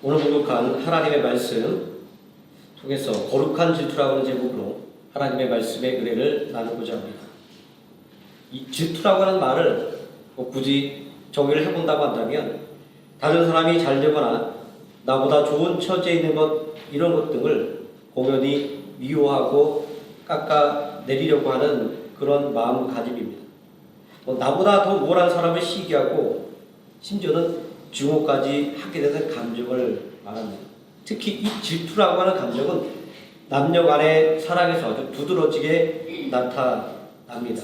오늘 공독한 하나님의 말씀 통해서 거룩한 질투라고 하는 제목으로 하나님의 말씀의 은혜를 나누고자 합니다. 이 질투라고 하는 말을 뭐 굳이 정의를 해본다고 한다면 다른 사람이 잘 되거나 나보다 좋은 처지에 있는 것 이런 것 등을 공연히 미워하고 깎아내리려고 하는 그런 마음가짐입니다. 뭐 나보다 더 우월한 사람을 시기하고 심지어는 증오까지 하게 되는 감정을 말합니다. 특히 이 질투라고 하는 감정은 남녀 간의 사랑에서 아주 두드러지게 나타납니다.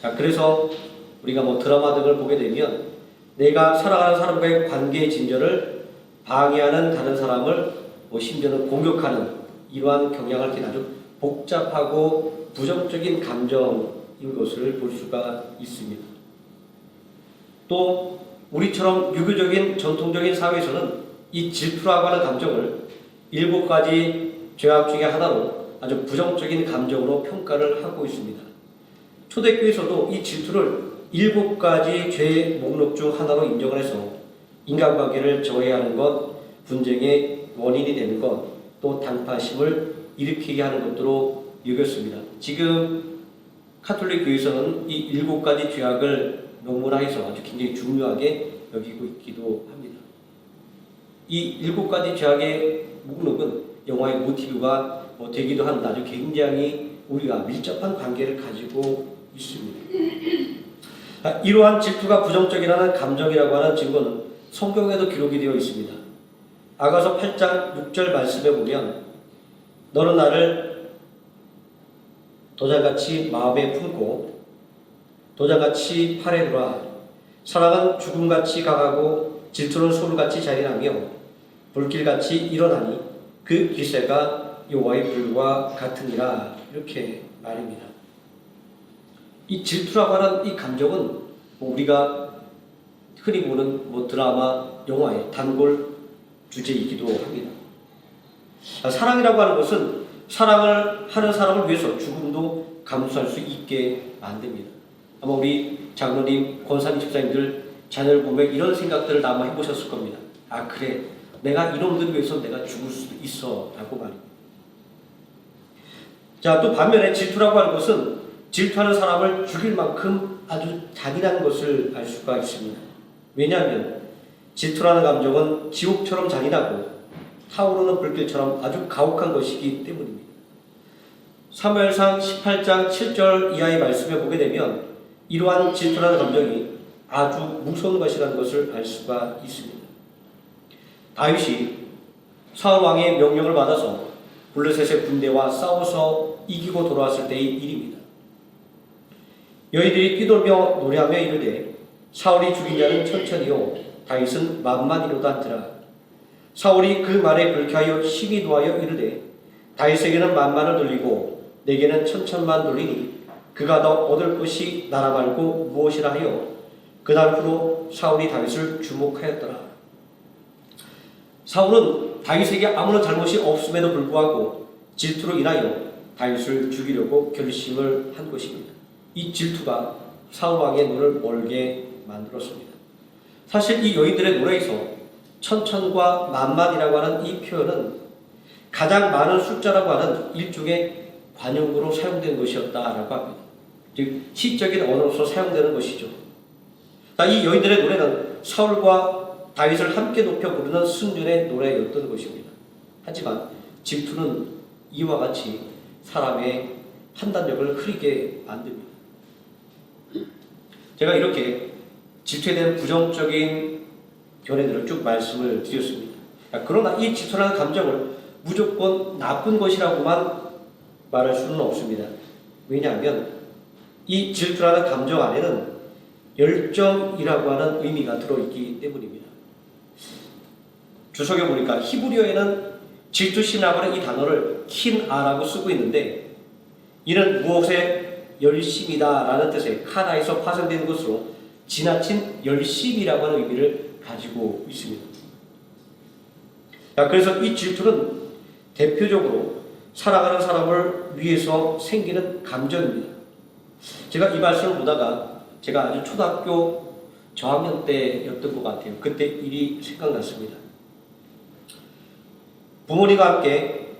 자, 그래서 우리가 뭐 드라마 등을 보게 되면 내가 사랑하는 사람과의 관계의 진전을 방해하는 다른 사람을 뭐 심지어는 공격하는 이러한 경향을 띤 아주 복잡하고 부정적인 감정인 것을 볼 수가 있습니다. 또 우리처럼 유교적인 전통적인 사회에서는 이 질투라고 하는 감정을 일곱 가지 죄악 중에 하나로 아주 부정적인 감정으로 평가를 하고 있습니다. 초대교회에서도 이 질투를 일곱 가지 죄의 목록 중 하나로 인정을 해서 인간관계를 저해하는 것, 분쟁의 원인이 되는 것, 또 당파심을 일으키게 하는 것으로 여겼습니다. 지금 카톨릭 교회에서는 이 일곱 가지 죄악을 명문화해서 아주 굉장히 중요하게 여기고 있기도 합니다. 이 일곱 가지 죄악의 목록은 영화의 모티브가 뭐 되기도 한 아주 굉장히 우리가 밀접한 관계를 가지고 있습니다. 아, 이러한 질투가 부정적이라는 감정이라고 하는 증거는 성경에도 기록이 되어 있습니다. 아가서 8장 6절 말씀에 보면 너는 나를 도장같이 마음에 품고 도장같이 팔에 두라 사랑은 죽음같이 강하고 질투는 소울같이 잔인하며 불길같이 일어나니 그 기세가 여호와의 불과 같으니라 이렇게 말입니다. 이 질투라고 하는 이 감정은 뭐 우리가 흔히 보는 뭐 드라마, 영화의 단골 주제이기도 합니다. 아, 사랑이라고 하는 것은 사랑을 하는 사람을 위해서 죽음도 감수할 수 있게 만듭니다. 아마 우리 장로님, 권사님, 집사님들 자녀를 보면 이런 생각들을 아마 해보셨을 겁니다. 아 그래, 내가 이놈들 위해서 내가 죽을 수도 있어 라고 말입니다. 자, 또 반면에 질투라고 하는 것은 질투하는 사람을 죽일 만큼 아주 잔인한 것을 알 수가 있습니다. 왜냐하면 질투라는 감정은 지옥처럼 잔인하고 타오르는 불길처럼 아주 가혹한 것이기 때문입니다. 사무엘상 18장 7절 이하의 말씀에 보게 되면 이러한 질투라는 감정이 아주 무서운 것이라는 것을 알 수가 있습니다. 다윗이 사울 왕의 명령을 받아서 블레셋의 군대와 싸워서 이기고 돌아왔을 때의 일입니다. 여인들이 뛰돌며 노래하며 이르되 사울이 죽인 자는 천천히요 다윗은 만만이로다 한지라 사울이 그 말에 불쾌하여 심히 노하여 이르되 다윗에게는 만만을 돌리고 내게는 천천만 돌리니 그가 더 얻을 것이 나라 말고 무엇이라 하여 그날 후로 사울이 다윗을 주목하였더라 사울은 다윗에게 아무런 잘못이 없음에도 불구하고 질투로 인하여 다윗을 죽이려고 결심을 한 것입니다. 이 질투가 사울 왕의 눈을 멀게 만들었습니다. 사실 이 여인들의 노래에서 천천과 만만이라고 하는 이 표현은 가장 많은 숫자라고 하는 일종의 관용구로 사용된 것이었다라고 합니다. 즉 시적인 언어로서 사용되는 것이죠. 이 여인들의 노래는 사울과 다윗을 함께 높여 부르는 승륜의 노래였던 것입니다. 하지만 질투는 이와 같이 사람의 판단력을 흐리게 만듭니다. 제가 이렇게 질투에 대한 부정적인 견해들을 쭉 말씀을 드렸습니다. 그러나 이 질투라는 감정을 무조건 나쁜 것이라고만 말할 수는 없습니다. 왜냐하면 이 질투라는 감정 안에는 열정이라고 하는 의미가 들어있기 때문입니다. 주석에 보니까 히브리어에는 하는 이 단어를 킨아라고 쓰고 있는데 이는 무엇에 열심이다라는 뜻의 카나에서 파생된 것으로 지나친 열심이라고 하는 의미를 가지고 있습니다. 자, 그래서 이 질투는 대표적으로 사랑하는 사람을 위해서 생기는 감정입니다. 제가 이 말씀을 보다가 제가 아주 초등학교 저학년 때였던 것 같아요. 그때 일이 생각났습니다. 부모님과 함께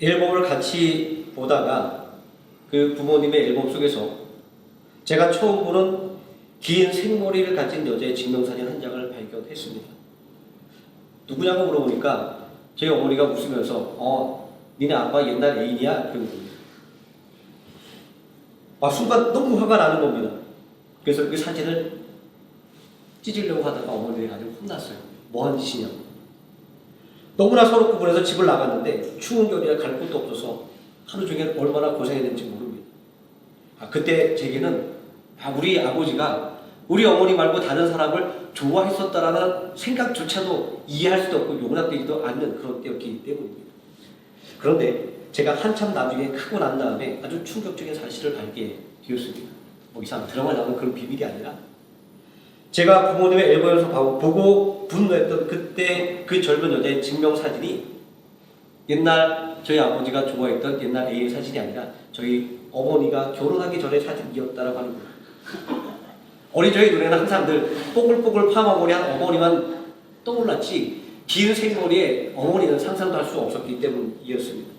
앨범을 같이 보다가 그 부모님의 앨범 속에서 제가 처음 보는 긴 생머리를 가진 여자의 증명사진 한 장을 발견했습니다. 누구냐고 물어보니까 제 어머니가 웃으면서 어 니네 아빠 옛날 애인이야 그런 겁니다. 아 순간 너무 화가 나는 겁니다. 그래서 그 사진을 찢으려고 하다가 어머니가 아주 혼났어요. 뭐한 짓이냐고. 너무나 서럽고 그래서 집을 나갔는데 추운 겨울이라 갈 곳도 없어서 하루 종일 얼마나 고생했는지 모릅니다. 아, 그때 제게는 아, 우리 아버지가 우리 어머니 말고 다른 사람을 좋아했었다라는 생각조차도 이해할 수도 없고 용납되지도 않는 그런 때였기 때문입니다. 그런데 제가 한참 나중에 크고 난 다음에 아주 충격적인 사실을 알게 되었습니다. 뭐 이상 드라마 나오는 그런 비밀이 아니라 제가 부모님의 앨범에서 봐- 보고 분노했던 그때 그 젊은 여자의 증명사진이 옛날 저희 아버지가 좋아했던 옛날 애인 사진이 아니라 저희 어머니가 결혼하기 전의 사진이었다라고 하는 거예요. 어린 저희 눈에는 항상 늘 뽀글뽀글 파마머리 한 어머니만 떠올랐지 긴 생머리에 어머니는 상상도 할 수 없었기 때문이었습니다.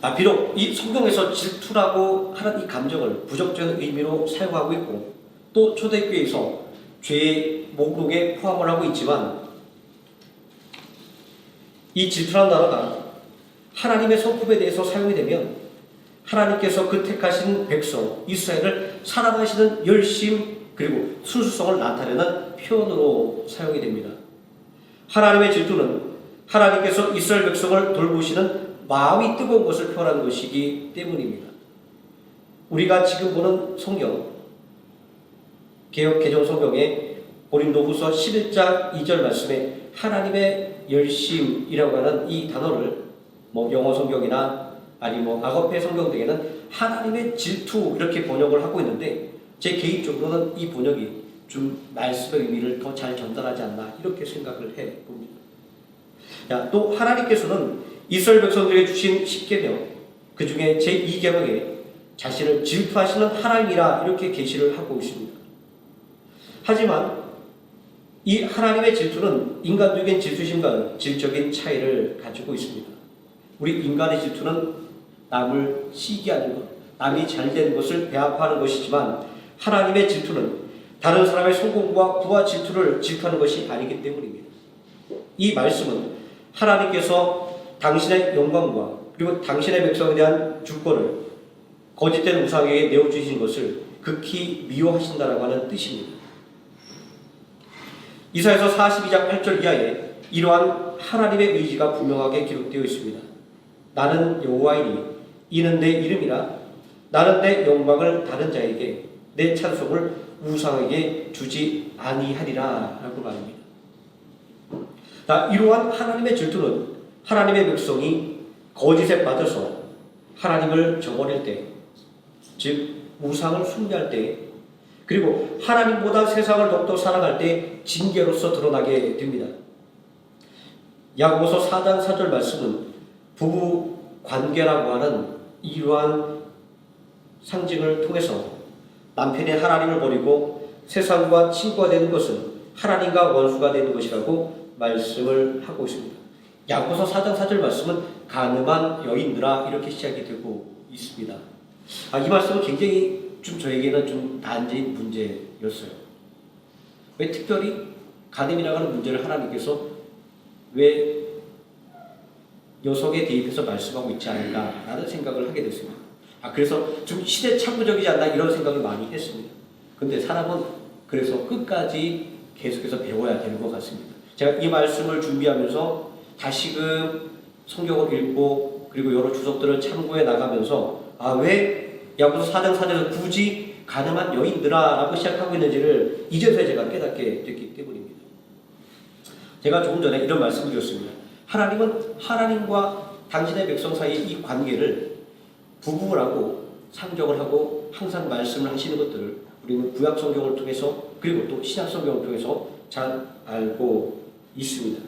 아, 비록 이 성경에서 질투라고 하는 이 감정을 부적절한 의미로 사용하고 있고 또 초대교회에서 죄의 목록에 포함을 하고 있지만 이 질투라는 단어가 하나님의 성품에 대해서 사용이 되면 하나님께서 그 택하신 백성 이스라엘을 사랑하시는 열심 그리고 순수성을 나타내는 표현으로 사용이 됩니다. 하나님의 질투는 하나님께서 이스라엘 백성을 돌보시는 마음이 뜨거운 것을 표현하는 것이기 때문입니다. 우리가 지금 보는 성경 개혁 개정 성경의 고린도후서 11장 2절 말씀에 하나님의 열심이라고 하는 이 단어를 뭐 영어 성경이나 아니 뭐 아거페 성경 등에는 하나님의 질투 이렇게 번역을 하고 있는데 제 개인적으로는 이 번역이 좀 말씀의 의미를 더 잘 전달하지 않나 이렇게 생각을 해 봅니다. 야, 또 하나님께서는 이스라엘 백성들에게 주신 십계명 그 중에 제 2계명에 자신을 질투하시는 하나님이라 이렇게 계시를 하고 있습니다. 하지만 이 하나님의 질투는 인간적인 질투심과는 질적인 차이를 가지고 있습니다. 우리 인간의 질투는 남을 시기하는 것, 남이 잘된 것을 배합하는 것이지만 하나님의 질투는 다른 사람의 성공과 부와 질투를 질투하는 것이 아니기 때문입니다. 이 말씀은 하나님께서 당신의 영광과 그리고 당신의 백성에 대한 주권을 거짓된 우상에게 내어주신 것을 극히 미워하신다라고 하는 뜻입니다. 이사에서 42장 8절 이하에 이러한 하나님의 의지가 분명하게 기록되어 있습니다. 나는 여호와이니 이는 내 이름이라 나는 내 영광을 다른 자에게 내 찬송을 우상에게 주지 아니하리라 라고 말합니다. 자, 이러한 하나님의 질투는 하나님의 백성이 거짓에 빠져서 하나님을 저버릴 때, 즉 우상을 숭배할 때, 그리고 하나님보다 세상을 더욱더 사랑할 때 징계로서 드러나게 됩니다. 야고보서 4장 4절 말씀은 부부 관계라고 하는 이러한 상징을 통해서 남편이 하나님을 버리고 세상과 친구가 되는 것은 하나님과 원수가 되는 것이라고 말씀을 하고 있습니다. 야고보서 4장 4절 말씀은 가늠한 여인들아 이렇게 시작이 되고 있습니다. 아, 이 말씀은 굉장히 좀 저에게는 좀 난제인 문제였어요. 왜 특별히 가늠이라고 하는 문제를 하나님께서 왜 여성에 대입해서 말씀하고 있지 않을까라는 생각을 하게 됐습니다. 아, 그래서 좀 시대 착오적이지 않나 이런 생각을 많이 했습니다. 근데 사람은 그래서 끝까지 계속해서 배워야 되는 것 같습니다. 제가 이 말씀을 준비하면서 다시금 성경을 읽고 그리고 여러 주석들을 참고해 나가면서 아, 왜 야고보서 4장 4절에서 굳이 가늠한 여인들아라고 시작하고 있는지를 이제서야 제가 깨닫게 됐기 때문입니다. 제가 조금 전에 이런 말씀을 드렸습니다. 하나님은 하나님과 당신의 백성 사이의 이 관계를 부부라고 상정을 하고 항상 말씀을 하시는 것들을 우리는 구약 성경을 통해서 그리고 또 신약 성경을 통해서 잘 알고 있습니다.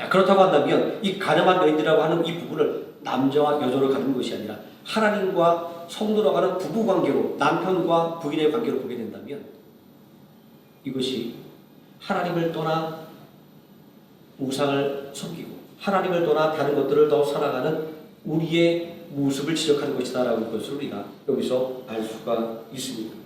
자, 그렇다고 한다면 이 가늠한 여인이라고 하는 이 부분을 남자와 여자로 가는 것이 아니라 하나님과 성도로 가는 부부 관계로 남편과 부인의 관계로 보게 된다면 이것이 하나님을 떠나 우상을 섬기고 하나님을 떠나 다른 것들을 더 사랑하는 우리의 모습을 지적하는 것이다 라는 것을 우리가 여기서 알 수가 있습니다.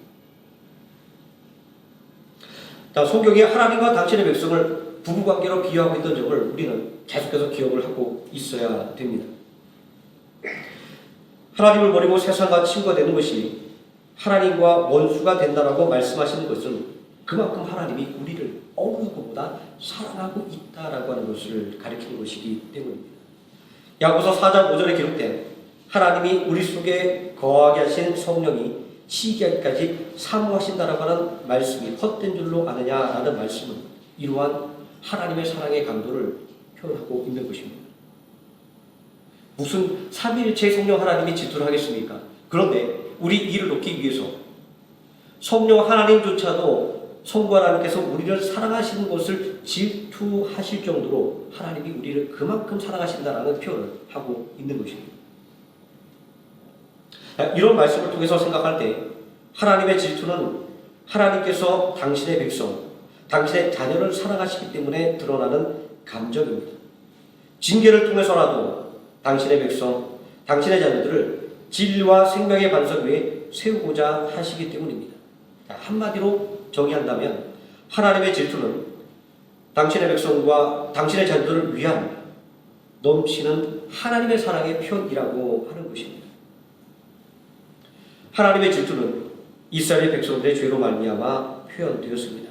자, 성경이 하나님과 당신의 백성을 부부관계로 비유하고 있던 점을 우리는 계속해서 기억을 하고 있어야 됩니다. 하나님을 버리고 세상과 친구가 되는 것이 하나님과 원수가 된다라고 말씀하시는 것은 그만큼 하나님이 우리를 어느 것보다 사랑하고 있다라고 하는 것을 가리키는 것이기 때문입니다. 야고서 4장 5절에 기록된 하나님이 우리 속에 거하게 하신 성령이 시기까지 사모하신다라고 하는 말씀이 헛된 줄로 아느냐라는 말씀은 이러한 하나님의 사랑의 강도를 표현하고 있는 것입니다. 무슨 삼위일체 성령 하나님이 질투를 하겠습니까? 그런데 우리 이를 놓기 위해서 성령 하나님조차도 성부 하나님께서 우리를 사랑하시는 것을 질투하실 정도로 하나님이 우리를 그만큼 사랑하신다라는 표현을 하고 있는 것입니다. 이런 말씀을 통해서 생각할 때 하나님의 질투는 하나님께서 당신의 백성, 당신의 자녀를 사랑하시기 때문에 드러나는 감정입니다. 징계를 통해서라도 당신의 백성, 당신의 자녀들을 진리와 생명의 반석 위에 세우고자 하시기 때문입니다. 한마디로 정의한다면 하나님의 질투는 당신의 백성과 당신의 자녀들을 위한 넘치는 하나님의 사랑의 표현이라고 하는 것입니다. 하나님의 질투는 이스라엘 백성들의 죄로 말미암아 표현되었습니다.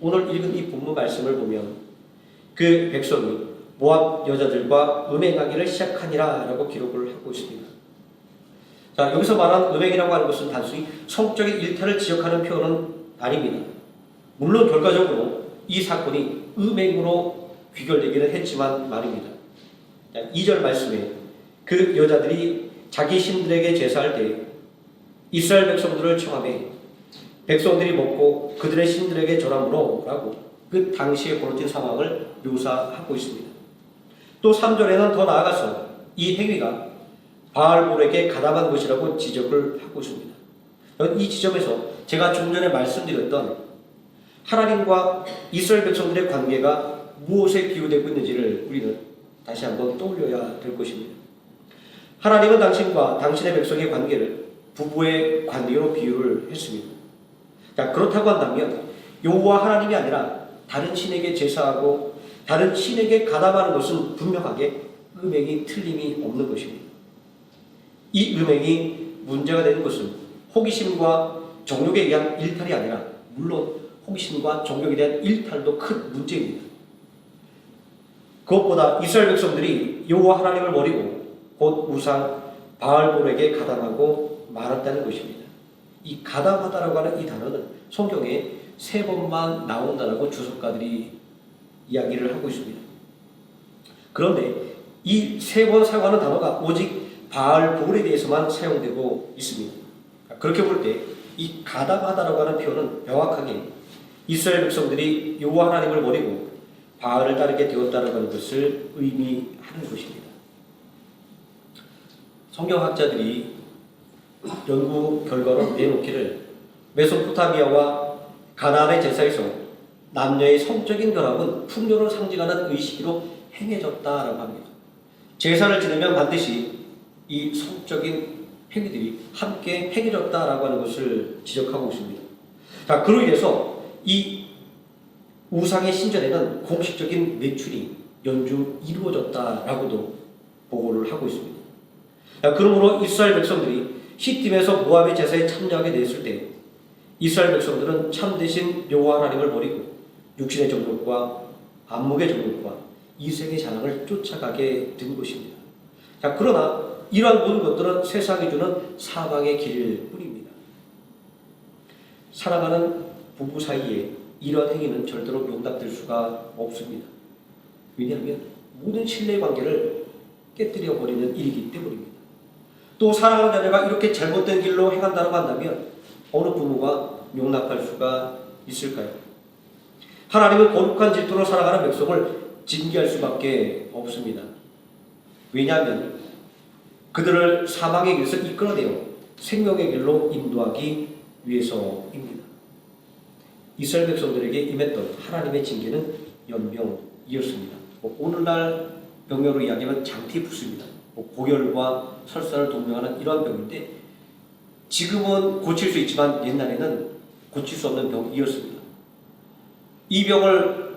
오늘 읽은 이 본문 말씀을 보면 그 백성이 모압 여자들과 음행하기를 시작하니라 라고 기록을 하고 있습니다. 자 여기서 말한 음행이라고 하는 것은 단순히 성적인 일탈을 지적하는 표현은 아닙니다. 물론 결과적으로 이 사건이 음행으로 귀결되기는 했지만 말입니다. 자, 2절 말씀에 그 여자들이 자기 신들에게 제사할 때 이스라엘 백성들을 청함해 백성들이 먹고 그들의 신들에게 절함으로 라고 그 당시에 벌어진 상황을 묘사하고 있습니다. 또 3절에는 더 나아가서 이 행위가 바알볼에게 가담한 것이라고 지적을 하고 있습니다. 이 지점에서 제가 좀 전에 말씀드렸던 하나님과 이스라엘 백성들의 관계가 무엇에 비유되고 있는지를 우리는 다시 한번 떠올려야 될 것입니다. 하나님은 당신과 당신의 백성의 관계를 부부의 관계로 비유를 했습니다. 자, 그렇다고 한다면 여호와 하나님이 아니라 다른 신에게 제사하고 다른 신에게 가담하는 것은 분명하게 음행이 틀림이 없는 것입니다. 이 음행이 문제가 되는 것은 호기심과 정욕에 의한 일탈이 아니라 물론 호기심과 정욕에 대한 일탈도 큰 문제입니다. 그것보다 이스라엘 백성들이 여호와 하나님을 버리고 곧 우상 바알볼에게 가담하고 말았다는 것입니다. 이 가담하다라고 하는 이 단어는 성경에 세 번만 나온다라고 주석가들이 이야기를 하고 있습니다. 그런데 이 세 번 사용하는 단어가 오직 바알볼에 대해서만 사용되고 있습니다. 그렇게 볼 때 이 가담하다라고 하는 표현은 명확하게 이스라엘 백성들이 여호와 하나님을 버리고 바알을 따르게 되었다는 것을 의미하는 것입니다. 성경학자들이 연구 결과로 내놓기를 메소포타미아와 가나안의 제사에서 남녀의 성적인 결합은 풍요를 상징하는 의식으로 행해졌다라고 합니다. 제사를 지내면 반드시 이 성적인 행위들이 함께 행해졌다라고 하는 것을 지적하고 있습니다. 자, 그로 인해서 이 우상의 신전에는 공식적인 매출이 연중 이루어졌다라고도 보고를 하고 있습니다. 자, 그러므로 이스라엘 백성들이 시팀에서 모압의 제사에 참여하게 되었을 때 이스라엘 백성들은 참되신 여호와 하나님을 버리고 육신의 정욕과 안목의 정욕과 이생의 자랑을 쫓아가게 된 것입니다. 자, 그러나 이러한 모든 것들은 세상이 주는 사방의 길일 뿐입니다. 사랑하는 부부 사이에 이러한 행위는 절대로 용납될 수가 없습니다. 왜냐하면 모든 신뢰 관계를 깨뜨려 버리는 일이기 때문입니다. 또 사랑하는 자녀가 이렇게 잘못된 길로 행한다고 한다면 어느 부모가 용납할 수가 있을까요? 하나님은 거룩한 질투로 살아가는 백성을 징계할 수밖에 없습니다. 왜냐하면 그들을 사망의 길에서 이끌어내어 생명의 길로 인도하기 위해서입니다. 이스라엘 백성들에게 임했던 하나님의 징계는 연명이었습니다. 뭐 오늘날 병명으로 이야기하면 장티푸스입니다. 뭐 고열과 설사를 동명하는 이런 병인데 지금은 고칠 수 있지만 옛날에는 고칠 수 없는 병이었습니다. 이 병을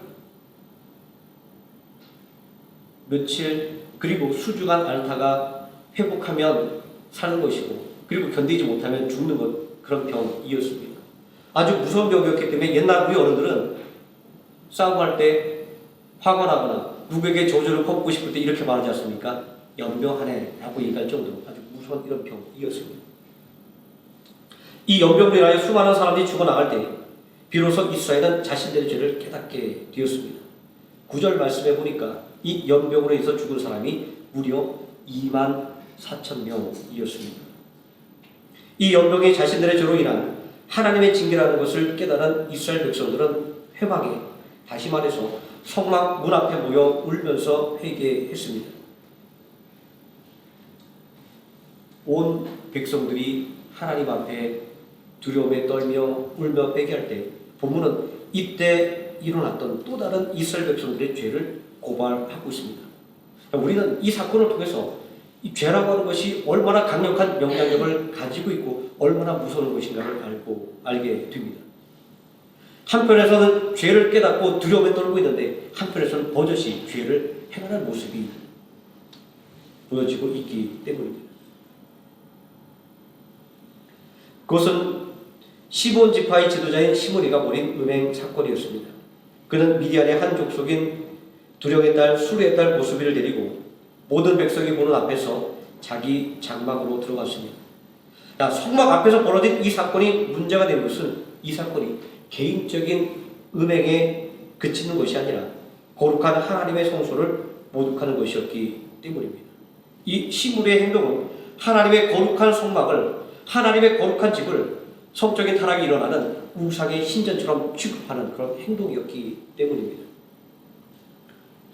며칠 그리고 수주간 앓다가 회복하면 사는 것이고 그리고 견디지 못하면 죽는 것 그런 병이었습니다. 아주 무서운 병이었기 때문에 옛날 우리 어른들은 싸움할 때 화가 나거나 누구에게 저주를 퍼붓고 싶을 때 이렇게 말하지 않습니까? 연병하네 라고 얘기할 정도로 아주 무서운 이런 병이었습니다. 이 연병으로 인하여 수많은 사람들이 죽어나갈 때 비로소 이스라엘은 자신들의 죄를 깨닫게 되었습니다. 구절 말씀해 보니까 이 연병으로 인해서 죽은 사람이 무려 2만 4천 명이었습니다. 이 연병이 자신들의 죄로 인한 하나님의 징계라는 것을 깨달은 이스라엘 백성들은 회방에 다시 말해서 성막 문 앞에 모여 울면서 회개했습니다. 온 백성들이 하나님 앞에 두려움에 떨며 울며 회개할 때 본문은 이때 일어났던 또 다른 이스라엘 백성들의 죄를 고발하고 있습니다. 우리는 이 사건을 통해서 이 죄라고 하는 것이 얼마나 강력한 영향력을 가지고 있고 얼마나 무서운 것인가를 알고 알게 됩니다. 한편에서는 죄를 깨닫고 두려움에 떨고 있는데 한편에서는 버젓이 죄를 행하는 모습이 보여지고 있기 때문입니다. 그것은 시몬 지파의 지도자인 시몬이가 벌인 음행 사건이었습니다. 그는 미디안의 한 족속인 두령의 딸 수르의 딸 모수비를 데리고 모든 백성이 보는 앞에서 자기 장막으로 들어갔습니다. 자, 성막 앞에서 벌어진 이 사건이 문제가 된 것은 이 사건이 개인적인 음행에 그치는 것이 아니라 거룩한 하나님의 성소를 모독하는 것이었기 때문입니다. 이 시물의 행동은 하나님의 거룩한 성막을 하나님의 거룩한 집을 성적인 타락이 일어나는 우상의 신전처럼 취급하는 그런 행동이었기 때문입니다.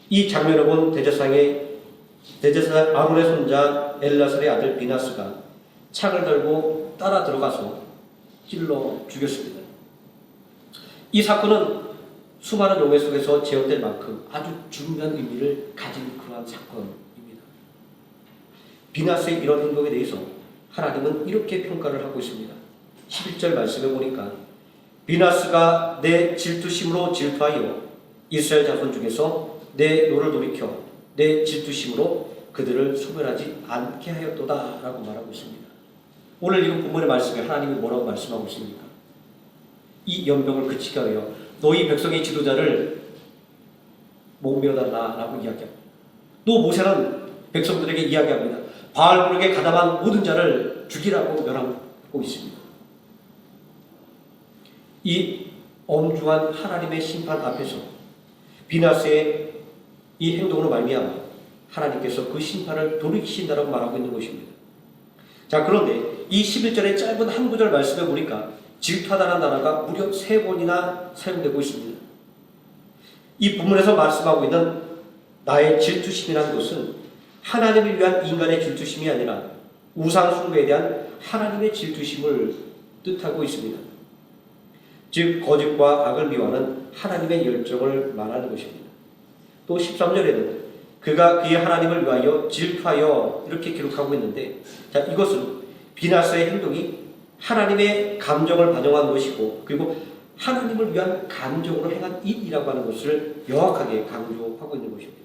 이 장면을 본 대제사장의 대제사 아론의 손자 엘라살의 아들 비나스가 창을 들고 따라 들어가서 찔러 죽였습니다. 이 사건은 수많은 용해 속에서 제어될 만큼 아주 중요한 의미를 가진 그러한 사건입니다. 비나스의 이런 행동에 대해서 하나님은 이렇게 평가를 하고 있습니다. 11절 말씀에 보니까 비나스가 내 질투심으로 질투하여 이스라엘 자손 중에서 내 노를 돌이켜 내 질투심으로 그들을 소멸하지 않게 하였도다 라고 말하고 있습니다. 오늘 읽은 본문의 말씀에 하나님이 뭐라고 말씀하고 있습니까? 이 연병을 그치게 하여 너희 백성의 지도자를 목매어달라 라고 이야기합니다. 또 모세는 백성들에게 이야기합니다. 바알굴에게 가담한 모든 자를 죽이라고 명하고 있습니다. 이 엄중한 하나님의 심판 앞에서 비나스의 이 행동으로 말미암아 하나님께서 그 심판을 돌이키신다라고 말하고 있는 것입니다. 자 그런데 이 11절의 짧은 한 구절 말씀에 보니까 질투하다는 단어가 무려 세 번이나 사용되고 있습니다. 이 본문에서 말씀하고 있는 나의 질투심이라는 것은 하나님을 위한 인간의 질투심이 아니라 우상 숭배에 대한 하나님의 질투심을 뜻하고 있습니다. 즉 거짓과 악을 미워하는 하나님의 열정을 말하는 것입니다. 또 13절에는 그가 그의 하나님을 위하여 질투하여 이렇게 기록하고 있는데 자 이것은 비나스의 행동이 하나님의 감정을 반영한 것이고 그리고 하나님을 위한 감정으로 행한 일이라고 하는 것을 명확하게 강조하고 있는 것입니다.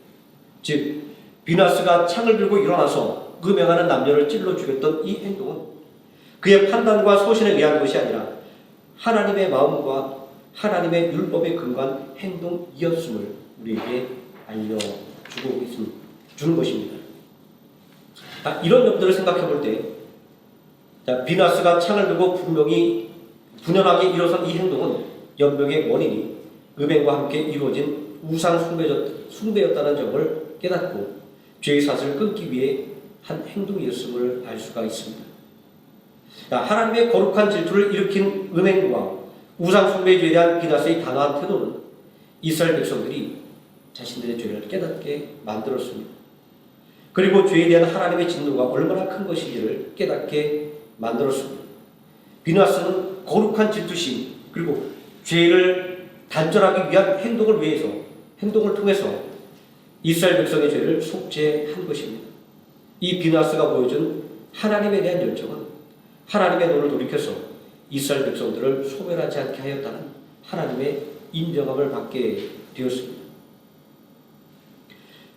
즉 비나스가 창을 들고 일어나서 음행하는 남녀를 찔러 죽였던 이 행동은 그의 판단과 소신에 의한 것이 아니라 하나님의 마음과 하나님의 율법에 근거한 행동이었음을 우리에게 알려주고 있습니다. 주는 것입니다. 자, 이런 점들을 생각해 볼 때, 자, 비나스가 창을 들고 분명히 분연하게 일어선 이 행동은 연병의 원인이 음행과 함께 이루어진 우상 숭배였다는 점을 깨닫고 죄의 사슬을 끊기 위해 한 행동이었음을 알 수가 있습니다. 하나님의 거룩한 질투를 일으킨 은행과 우상 숭배주에 대한 비나스의 단호한 태도는 이스라엘 백성들이 자신들의 죄를 깨닫게 만들었습니다. 그리고 죄에 대한 하나님의 진노가 얼마나 큰 것인지를 깨닫게 만들었습니다. 비나스는 거룩한 질투심 그리고 죄를 단절하기 위한 행동을 위해서 행동을 통해서 이스라엘 백성의 죄를 속죄한 것입니다. 이 비나스가 보여준 하나님에 대한 열정은 하나님의 눈을 돌이켜서 이스라엘 백성들을 소멸하지 않게 하였다는 하나님의 인정함을 받게 되었습니다.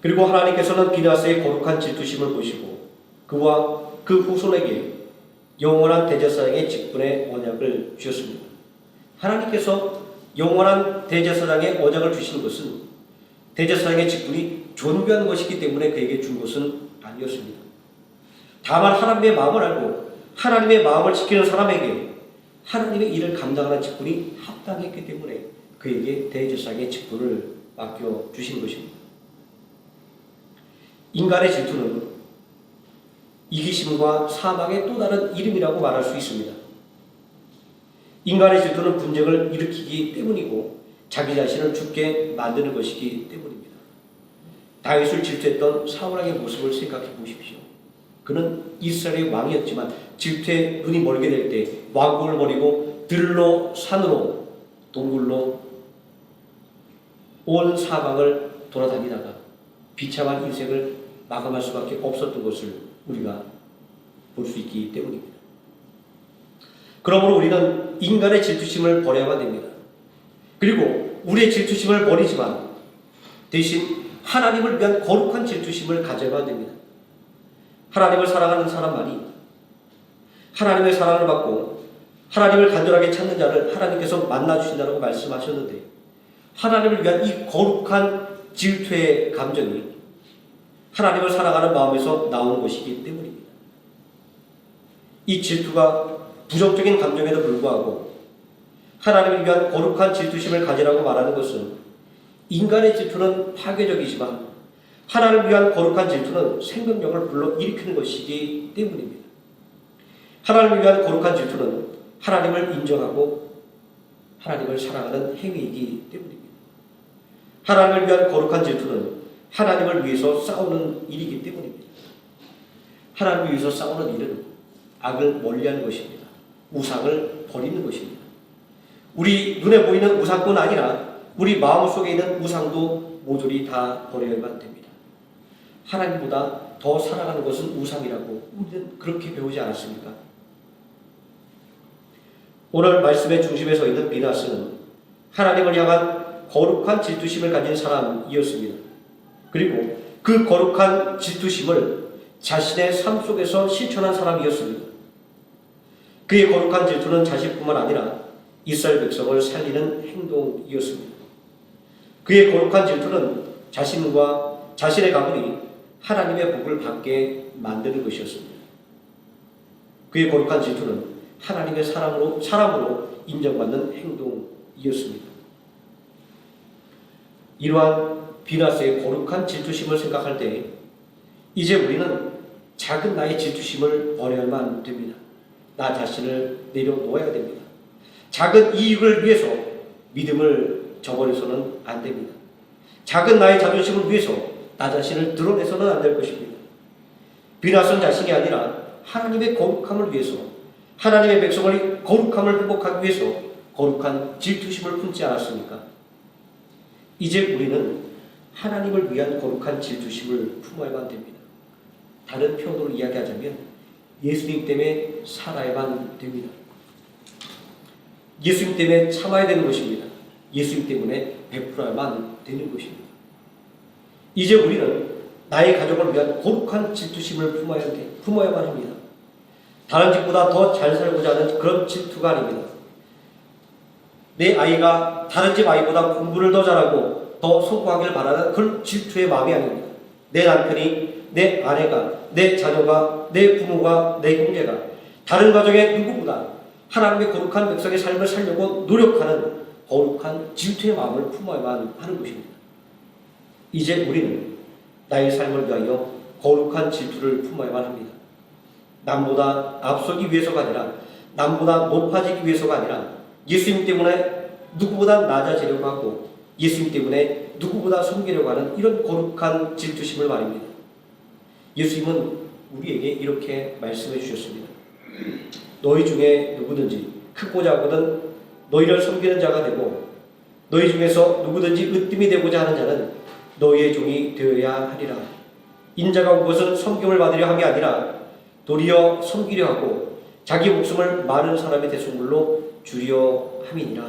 그리고 하나님께서는 비나스의 거룩한 질투심을 보시고 그와 그 후손에게 영원한 대제사장의 직분의 언약을 주셨습니다. 하나님께서 영원한 대제사장의 언약을 주신 것은 대제사장의 직분이 존귀한 것이기 때문에 그에게 준 것은 아니었습니다. 다만 하나님의 마음을 알고 하나님의 마음을 지키는 사람에게 하나님의 일을 감당하는 직분이 합당했기 때문에 그에게 대제사장의 직분을 맡겨 주신 것입니다. 인간의 질투는 이기심과 사망의 또 다른 이름이라고 말할 수 있습니다. 인간의 질투는 분쟁을 일으키기 때문이고 자기 자신을 죽게 만드는 것이기 때문입니다. 다윗을 질투했던 사울왕의 모습을 생각해 보십시오. 그는 이스라엘의 왕이었지만 질투에 눈이 멀게 될 때 왕국을 버리고 들로 산으로 동굴로 온 사방을 돌아다니다가 비참한 인생을 마감할 수밖에 없었던 것을 우리가 볼 수 있기 때문입니다. 그러므로 우리는 인간의 질투심을 버려야만 됩니다. 그리고 우리의 질투심을 버리지만 대신 하나님을 위한 거룩한 질투심을 가져야만 됩니다. 하나님을 사랑하는 사람만이 하나님의 사랑을 받고 하나님을 간절하게 찾는 자를 하나님께서 만나 주신다고 말씀하셨는데 하나님을 위한 이 거룩한 질투의 감정이 하나님을 사랑하는 마음에서 나오는 것이기 때문입니다. 이 질투가 부정적인 감정에도 불구하고 하나님을 위한 거룩한 질투심을 가지라고 말하는 것은 인간의 질투는 파괴적이지만 하나님을 위한 거룩한 질투는 생명력을 불러 일으키는 것이기 때문입니다. 하나님을 위한 거룩한 질투는 하나님을 인정하고 하나님을 사랑하는 행위이기 때문입니다. 하나님을 위한 거룩한 질투는 하나님을 위해서 싸우는 일이기 때문입니다. 하나님을 위해서 싸우는 일은 악을 멀리하는 것입니다. 우상을 버리는 것입니다. 우리 눈에 보이는 우상뿐 아니라 우리 마음속에 있는 우상도 모조리 다 버려야만 됩니다. 하나님보다 더 사랑하는 것은 우상이라고 우리는 그렇게 배우지 않았습니까? 오늘 말씀의 중심에 서 있는 비나스는 하나님을 향한 거룩한 질투심을 가진 사람이었습니다. 그리고 그 거룩한 질투심을 자신의 삶 속에서 실천한 사람이었습니다. 그의 거룩한 질투는 자신뿐만 아니라 이스라엘 백성을 살리는 행동이었습니다. 그의 거룩한 질투는 자신과 자신의 가문이 하나님의 복을 받게 만드는 것이었습니다. 그의 거룩한 질투는 하나님의 사랑으로 사람으로 인정받는 행동이었습니다. 이러한 비나스의 거룩한 질투심을 생각할 때 이제 우리는 작은 나의 질투심을 버려야만 됩니다. 나 자신을 내려놓아야 됩니다. 작은 이익을 위해서 믿음을 저버려서는 안 됩니다. 작은 나의 자존심을 위해서 나 자신을 드러내서는 안 될 것입니다. 비나선 자신이 아니라 하나님의 거룩함을 위해서 하나님의 백성을 거룩함을 회복하기 위해서 거룩한 질투심을 품지 않았습니까? 이제 우리는 하나님을 위한 거룩한 질투심을 품어야만 됩니다. 다른 표현으로 이야기하자면 예수님 때문에 살아야만 됩니다. 예수님 때문에 참아야 되는 것입니다. 예수님 때문에 베풀어야만 되는 것입니다. 이제 우리는 나의 가족을 위한 거룩한 질투심을 품어야 돼, 품어야만 합니다. 다른 집보다 더 잘 살고자 하는 그런 질투가 아닙니다. 내 아이가 다른 집 아이보다 공부를 더 잘하고 더 성공하기를 바라는 그런 질투의 마음이 아닙니다. 내 남편이, 내 아내가, 내 자녀가, 내 부모가, 내 형제가 다른 가정의 누구보다 하나님의 거룩한 백성의 삶을 살려고 노력하는 거룩한 질투의 마음을 품어야만 하는 것입니다. 이제 우리는 나의 삶을 위하여 거룩한 질투를 품어야만 합니다. 남보다 앞서기 위해서가 아니라 남보다 높아지기 위해서가 아니라 예수님 때문에 누구보다 낮아지려고 하고 예수님 때문에 누구보다 섬기려고 하는 이런 거룩한 질투심을 말입니다. 예수님은 우리에게 이렇게 말씀해 주셨습니다. 너희 중에 누구든지 크고 작거든 너희를 섬기는 자가 되고 너희 중에서 누구든지 으뜸이 되고자 하는 자는 너희의 종이 되어야 하리라. 인자가 온 것은 섬김을 받으려 함이 아니라 도리어 섬기려 하고 자기 목숨을 많은 사람의 대속물로 주려 함이니라.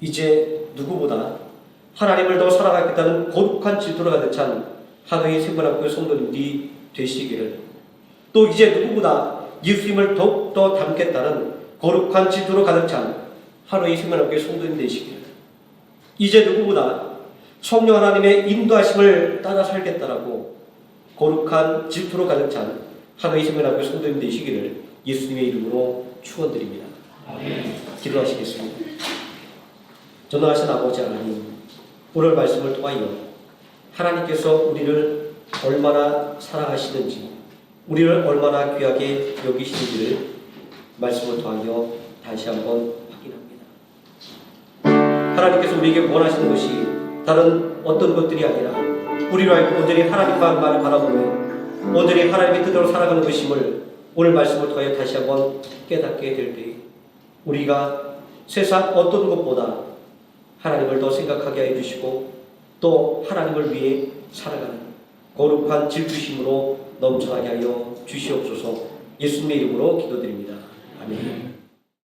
이제 누구보다 하나님을 더 사랑하겠다는 거룩한 질투로 가득 찬 하나의 생명학교 성도님들이 되시기를 또 이제 누구보다 예수님을 더욱더 닮겠다는 거룩한 질투로 가득 찬 하나의 생명학교 성도님 되시기를 이제 누구보다 성령 하나님의 인도하심을 따라 살겠다라고 거룩한 질투로 가득 찬 하나의 생명학교 성도님 되시기를 예수님의 이름으로 축원드립니다. 기도하시겠습니다. 전능하신 아버지 하나님, 오늘 말씀을 통하여 하나님께서 우리를 얼마나 사랑하시는지, 우리를 얼마나 귀하게 여기시는지를 말씀을 통하여 다시 한번 확인합니다. 하나님께서 우리에게 원하시는 것이 다른 어떤 것들이 아니라 우리로 하여금 온전히 하나님만을 바라보며 온전히 하나님의 뜻대로 살아가는 것임을 오늘 말씀을 통하여 다시 한번 깨닫게 될 때에 우리가 세상 어떤 것보다 하나님을 더 생각하게 해 주시고 또 하나님을 위해 살아가는 거룩한 질투심으로 넘쳐나게 하여 주시옵소서 예수님의 이름으로 기도드립니다. 아멘.